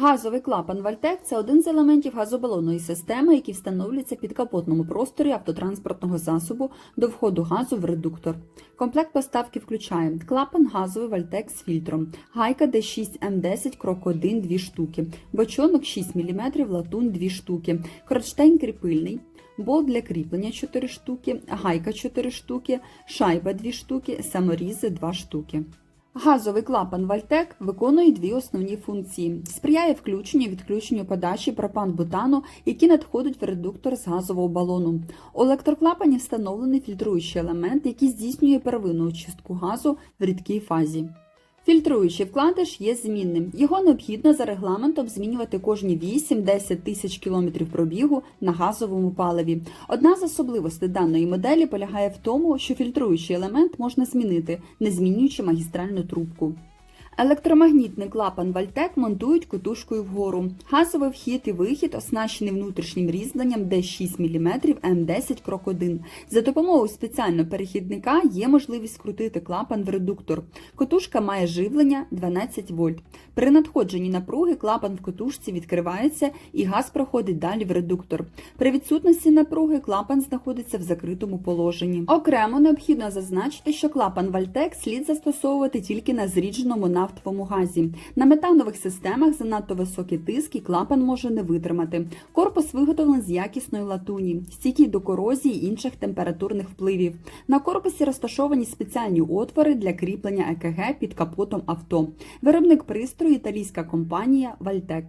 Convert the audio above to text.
Газовий клапан Вальтек це один з елементів газобалонної системи, який встановлюється під капотному просторі автотранспортного засобу до входу газу в редуктор. Комплект поставки включає клапан газовий Вальтек з фільтром, гайка D6M10 крок 1 2 штуки, бочонок 6 мм, латунь 2 штуки, кронштейн кріпильний, болт для кріплення 4 штуки, гайка 4 штуки, шайба 2 штуки, саморізи 2 штуки. Газовий клапан Вальтек виконує дві основні функції: сприяє включенню і відключенню подачі пропан-бутану, які надходять в редуктор з газового балону. У електроклапані встановлений фільтруючий елемент, який здійснює первинну очистку газу в рідкій фазі. Фільтруючий вкладиш є змінним. Його необхідно за регламентом змінювати кожні 8-10 тисяч кілометрів пробігу на газовому паливі. Одна з особливостей даної моделі полягає в тому, що фільтруючий елемент можна змінити, не змінюючи магістральну трубку. Електромагнітний клапан Вальтек монтують котушкою вгору. Газовий вхід і вихід оснащений внутрішнім різьбленням D6 мм М10 крок 1. За допомогою спеціального перехідника є можливість скрутити клапан в редуктор. Котушка має живлення 12 вольт. При надходженні напруги клапан в котушці відкривається і газ проходить далі в редуктор. При відсутності напруги клапан знаходиться в закритому положенні. Окремо необхідно зазначити, що клапан Вальтек слід застосовувати тільки на зрідженому нафтовому газі. На метанових системах занадто високий тиск і клапан може не витримати. Корпус виготовлений з якісної латуні, стійкий до корозії і інших температурних впливів. На корпусі розташовані спеціальні отвори для кріплення ЕКГ під капотом авто. Виробник пристрою італійська компанія Вальтек.